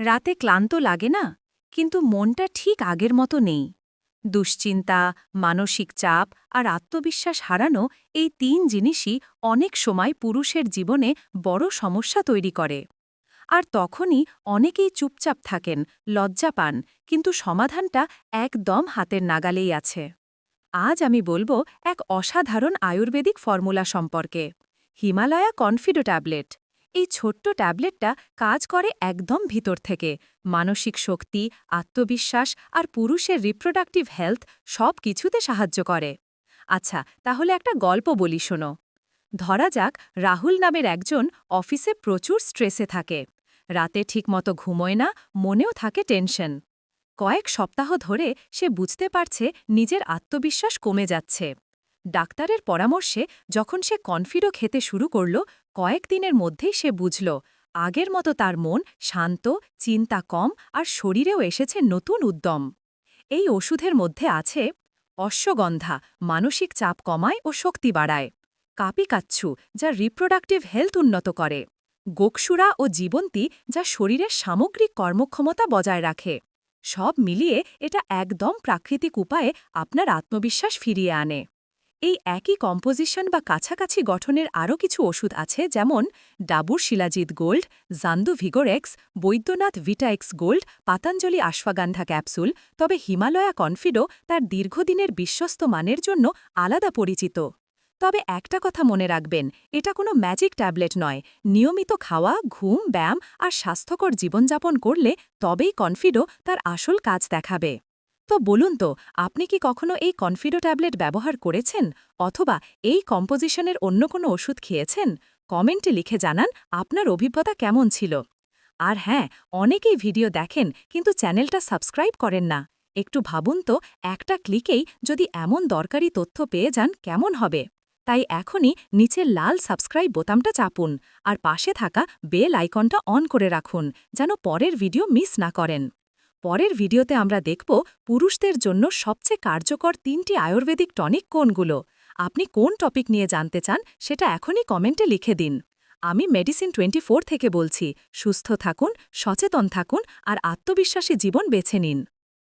রাতে ক্লান্ত লাগে না? কিন্তু মনটা ঠিক আগের মতো নেই। দুশ্চিন্তা, মানসিক চাপ আর আত্মবিশ্বাস হারানো এই তিন জিনিসই অনেক সময় পুরুষের জীবনে বড় সমস্যা তৈরি করে। আর তখনই অনেকেই চুপচাপ থাকেন, লজ্জা পান, কিন্তু সমাধানটা একদম হাতের নাগালেই আছে। আজ আমি বলব এক অসাধারণ আয়ুর্বেদিক ফর্মুলা সম্পর্কে। Himalaya Confido tablet. এই ছোট্ট ট্যাবলেটটা কাজ করে একদম ভিতর থেকে। মানসিক শক্তি, আত্মবিশ্বাস আর পুরুষের রিপ্রোডাক্টিভ হেলথ সব কিছুতে সাহায্য করে। আচ্ছা তাহলে একটা গল্প বলি শোনো। ধরা যাক, রাহুল নামের একজন অফিসে প্রচুর স্ট্রেসে থাকে। রাতে ঠিকমতো ঘুমোয় না, মনেও থাকে টেনশন কয়েক সপ্তাহ ধরে সে বুঝতে পারছে নিজের আত্মবিশ্বাস কমে যাচ্ছে। ডাক্তারের পরামর্শে যখন সে কনফিডো খেতে শুরু করল কয়েকদিনের মধ্যেই সে বুঝল, আগের মতো তার মন শান্ত, চিন্তা কম আর শরীরেও এসেছে নতুন উদ্যম। এই ওষুধের মধ্যে আছে অশ্বগন্ধা, মানসিক চাপ কমায় ও শক্তি বাড়ায়, কাপিকাচ্ছু, যা রিপ্রোডাক্টিভ হেলথ উন্নত করে, গোকসুরা ও জীবন্তী, যা শরীরের সামগ্রিক কর্মক্ষমতা বজায় রাখে। সব মিলিয়ে এটা একদম প্রাকৃতিক উপায়ে আপনার আত্মবিশ্বাস ফিরিয়ে আনে। এই একই কম্পোজিশন বা কাছাকাছি গঠনের আরও কিছু ওষুধ আছে, যেমন Dabur shilajit gold, Zandu Vigorex, Baidyanath Vitaex gold, Patanjali ashwagandha capsule, তবে হিমালয়া কনফিডো তার দীর্ঘদিনের বিশ্বস্ত মানের জন্য আলাদা পরিচিত। তবে একটা কথা মনে রাখবেন, এটা কোনো ম্যাজিক ট্যাবলেট নয়। নিয়মিত খাওয়া, ঘুম, ব্যায়াম আর স্বাস্থ্যকর জীবনযাপন করলে তবেই কনফিডো তার আসল কাজ দেখাবে। তো বলুন তো, আপনি কি কখনো এই কনফিডো ট্যাবলেট ব্যবহার করেছেন? অথবা এই কম্পোজিশনের অন্য কোনো ওষুধ খেয়েছেন? কমেন্টে লিখে জানান আপনার অভিজ্ঞতা কেমন ছিল। আর হ্যাঁ অনেকেই ভিডিও দেখেন কিন্তু চ্যানেলটা সাবস্ক্রাইব করেন না। একটু ভাবুন তো, একটা ক্লিকেই যদি এমন দরকারি তথ্য পেয়ে যান কেমন হবে? তাই এখনই নিচের লাল সাবস্ক্রাইব বোতামটা চাপুন আর পাশে থাকা বেল আইকনটা অন করে রাখুন যেন পরের ভিডিও মিস না করেন। পরের ভিডিওতে আমরা দেখব পুরুষদের জন্য সবচেয়ে কার্যকর তিনটি আয়ুর্বেদিক টনিক কোনগুলো। আপনি কোন টপিক নিয়ে জানতে চান সেটা এখনই কমেন্টে লিখে দিন। আমি মেডিসিন টোয়েন্টি থেকে বলছি, সুস্থ থাকুন, সচেতন থাকুন আর আত্মবিশ্বাসী জীবন বেছে নিন।